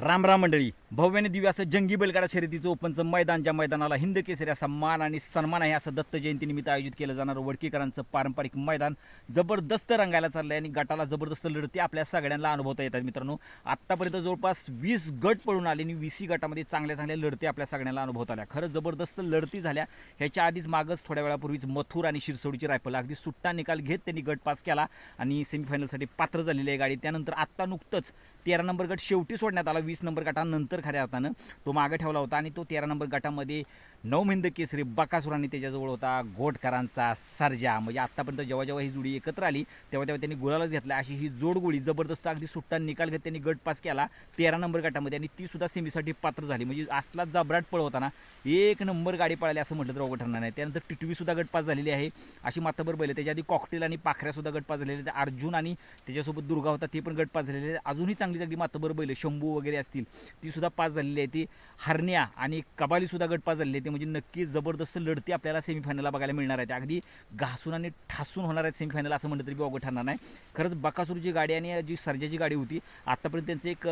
राम राम मंडळी. भव्याने दिव्य असं जंगी बैलगाडा शर्यतीचं ओपनचं मैदान ज्या मैदानाला हिंद केसरी असा मान आणि सन्मान आहे असं दत्त जयंतीनिमित्त आयोजित केलं जाणारं वडकीकरांचं पारंपरिक मैदान. जबरदस्त रंगायला चाललंय आणि गटाला जबरदस्त लढती आपल्या सगळ्यांना अनुभवता येतात मित्रांनो. आत्तापर्यंत जवळपास वीस गट पडून आले आणि वीसही गटामध्ये चांगल्या चांगल्या लढती आपल्या सगळ्यांना अनुभवता आल्या. खरं जबरदस्त लढती झाल्या. ह्याच्या आधीच मागच थोड्या वेळापूर्वीच मथुर आणि शिरसोडीची रायफल अगदी सुट्टा निकाल घेत त्यांनी गट पास केला आणि सेमीफायनलसाठी पात्र झालेली आहे गाडी. त्यानंतर आत्ता नुकतंच तेरा नंबर गट शेवटी सोडण्यात आला. वीस नंबर गटानंतर खऱ्या अर्थानं तो मागे ठेवला होता आणि तो तेरा नंबर गटामध्ये नवमिंद केसरी बकासुरांनी त्याच्याजवळ होता घोटकरांचा सर्जा. म्हणजे आत्तापर्यंत जेव्हा जेव्हा ही जोडी एकत्र आली तेव्हा तेव्हा त्यांनी गुलालच घेतला. अशी ही जोडगोळी जबरदस्त अगदी सुट्टा निकाल घेत त्यांनी गट पास केला तेरा नंबर गटामध्ये आणि ती सुद्धा सेमीसाठी पात्र झाली. म्हणजे असला जबराट पळ होताना एक नंबर गाडी पळाली असं म्हटलं तर अवघड ठरणार नाही. त्यानंतर टिटवी सुद्धा गट पास झालेली आहे. अशी मातबर बैल त्याच्या आधी कॉकटेल आणि पाखऱ्या सुद्धा गट पास झालेले आहेत. अर्जुन आणि त्याच्यासोबत दुर्गा होता ते पण गट पास झालेले आहेत. अजूनही चांगली चांगली मातबर बैल शंभू वगैरे असतील. ती सुद्धा पास झालेली आहे ती. हरण्या आणि कबाली सुद्धा गट पास झालेली आहे ते. म्हणजे नक्कीच जबरदस्त लढती आपल्याला सेमीफायनलला बघायला मिळणार आहे. अगदी घासून आणि ठासून होणार आहेत सेमीफायनल असं म्हणलं तरी बी अवघड ठरणार नाही. खरंच बकासूरची गाडी आणि जी सर्जाची गाडी होती आत्तापर्यंत त्यांचं एक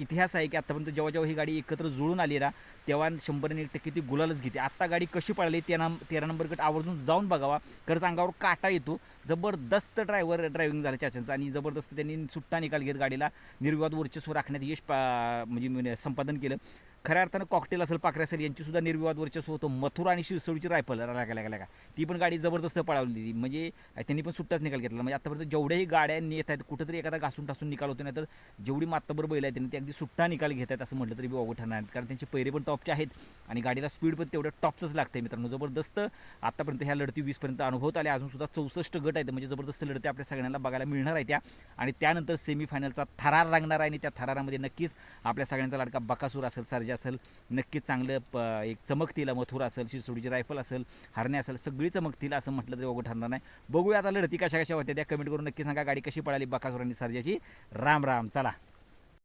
इतिहास आहे की आत्तापर्यंत जेव्हा जेव्हा ही गाडी एकत्र जुळून आली ना तेव्हा शंभर आणि एक टक्के ती गुलालच घेते. आत्ता गाडी कशी पळाली तेरा तेरा नंबर गट आवर्जून जाऊन बघावा. खरंच अंगावर काटा येतो. जबरदस्त ड्रायव्हर ड्रायव्हिंग झालं चाचांचं आणि जबरदस्त त्यांनी सुट्टा निकाल घेत गाडीला. निर्विवाद वर्चस्व राखण्यात यश पा- म्हणजे संपादन केलं. खऱ्या अर्थानं कॉकटेल असेल पाखरे असेल यांची सुद्धा निर्विवाद वर्चस्व होतं. मथुरा आणि शिरसोडीची रायफल लागा लागा लागा ती पण गाडी जबरदस्त पळावली म्हणजे त्यांनी पण सुट्टाच निकाल घेतला. म्हणजे आतापर्यंत जेवढ्याही गाड्या येत आहेत कुठेतरी एखादा घासून टासून निकाल होतो नाही तर जेवढी मातबर बैल आहेत त्यांनी ते अगदी सुट्टा निकाल घेत आहेत असं म्हटलं तरी बी ठरणार कारण त्यांचे पैरे पण टॉपचे आहेत आणि गाडीला स्पीड पण तेवढं टॉपचंच लागतं मित्रांनो. जबरदस्त आतापर्यंत ह्या लढती वीसपर्यंत अनुभवत आल्या. अजून सुद्धा चौसष्ट गट आहेत. म्हणजे जबरदस्त लढती आपल्या सगळ्यांना बघायला मिळणार आहे त्या. आणि त्यानंतर सेमीफायनलचा थरार रंगणार आहे आणि त्या थरारामध्ये नक्कीच आपल्या सगळ्यांचा लाडका बकासूर असेल सर्जा असेल नक्कीच चांगलं प एक चमकतील मथुर असेल शिरसोडीची रायफल असेल हरणे असेल सगळी चमकतील असं म्हटलं तरी अवघड ठरणार नाही. बघूया आता लढती कशा कशा होत्या त्या कमेंट करून नक्की सांगा. गाडी कशी पळाली बकासुरांनी आणि सर्जाची? राम राम चला.